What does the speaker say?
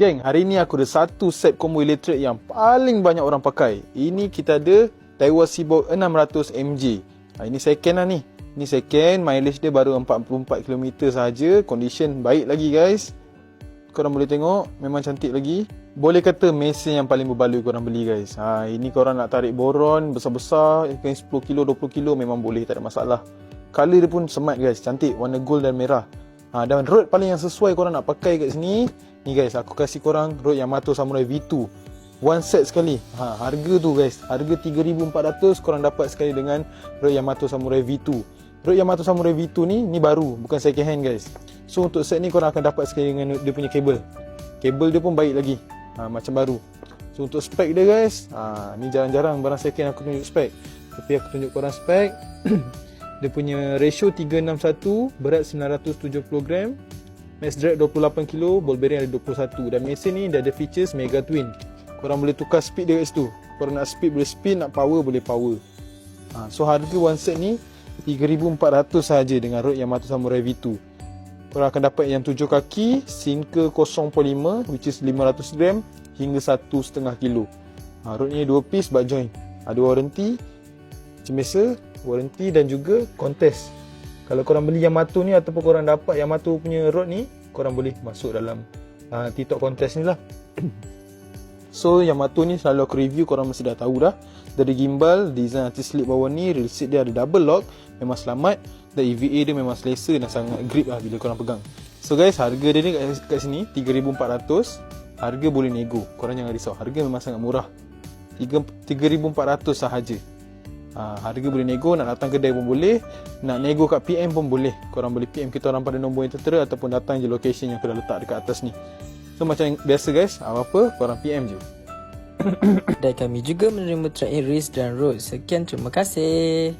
Geng, hari ni aku ada satu set combo elektrik yang paling banyak orang pakai. Ini kita ada Daiwa Seaboard 600 MJ. Ha, ini second lah ni. Ini second, mileage dia baru 44 km sahaja. Condition baik lagi guys. Korang boleh tengok, memang cantik lagi. Boleh kata mesin yang paling berbaloi korang beli guys. Ha, ini korang nak tarik boron besar-besar, ikan 10 kilo, 20 kilo memang boleh, tak ada masalah. Color dia pun smart guys, cantik. Warna gold dan merah. Ha, dan road paling yang sesuai korang nak pakai kat sini Ni guys, aku kasih korang road Yamato Samurai V2 One set sekali. Ha, Harga tu guys, harga 3400 korang dapat sekali dengan road Yamato Samurai V2 Road Yamato Samurai V2 ni, ni baru, bukan second hand guys. So untuk set ni korang akan dapat sekali dengan dia punya kabel. Kabel dia pun baik lagi. Ha, Macam baru. So untuk spek dia guys, ha, ni jarang-jarang barang second aku tunjuk spek. Tapi aku tunjuk korang spek Dia punya ratio 361, berat 970 gram. Max drag 28 kg, ball bearing ada 21 Dan mesin ni dia ada features Mega Twin. Korang boleh tukar speed dia kat situ. Korang nak speed boleh speed, nak power boleh power. Ha, So harga one set ni 3400 sahaja dengan Rode Yamato Samurai V2 Korang akan dapat yang 7 kaki Sinker 0.5 which is 500 gram Hingga 1.5 kg ha, Rode ni 2 piece butt joint Ada warranty Macam biasa Warranty dan juga contest kalau korang beli Yamato ni ataupun korang dapat Yamato punya rod ni, korang boleh masuk dalam uh, TikTok contest ni lah. so Yamato ni selalu aku review korang mesti dah tahu dah. Dari gimbal, design anti slip bawah ni, real seat dia ada double lock, memang selamat. Dan EVA dia memang selesa dan sangat grip lah bila korang pegang. So guys, harga dia ni kat sini 3400. Harga boleh nego. Korang jangan risau. Harga memang sangat murah. 3400 sahaja. Ha, harga boleh nego, nak datang kedai pun boleh Nak nego kat PM pun boleh Korang boleh PM kita orang pada nombor yang tertera Ataupun datang je location yang aku dah letak dekat atas ni So macam biasa guys, apa-apa korang PM je Dan kami juga menerima track race dan road. Sekian terima kasih.